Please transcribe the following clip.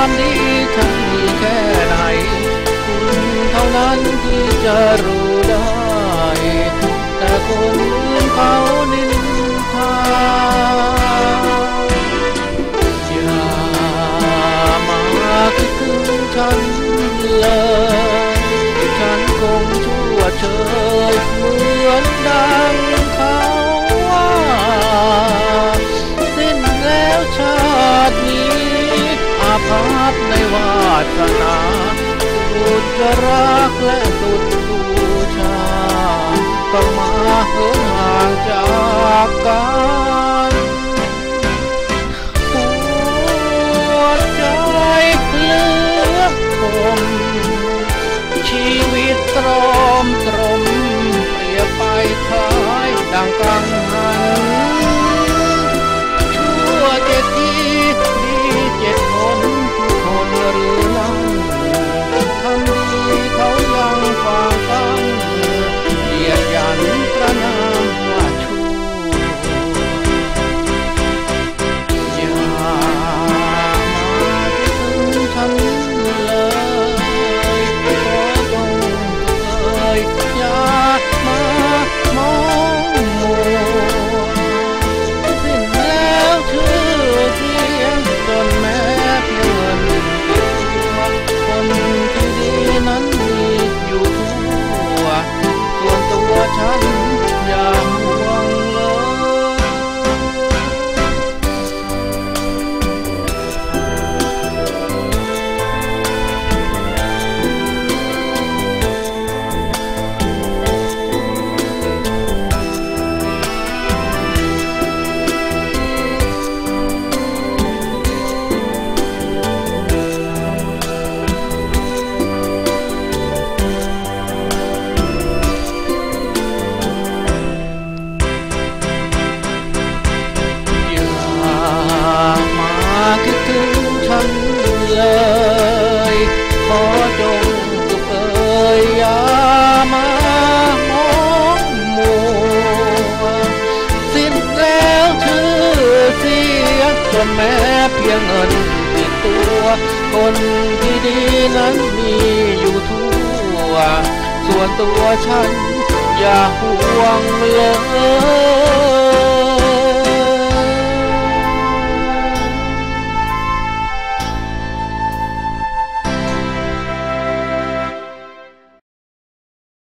ามดีฉันมีแค่ไหน คุณเท่านั้นที่จะรู้ได้ แต่คนอื่นเขานินทาอย่ามาคิดถึงฉันเลย ฉันคงชั่วเชยเหมือนดังเขาว่า สิ้นแล้วชาตินี้าภัพในวาสนาสุดจะรักและสุดบูชาต้องมาเหินห่างจาก จนแม้เพียงเงินติดตัว คนที่ดีนั้นมีอยู่ทั่ว ส่วนตัวฉันอย่าห่วง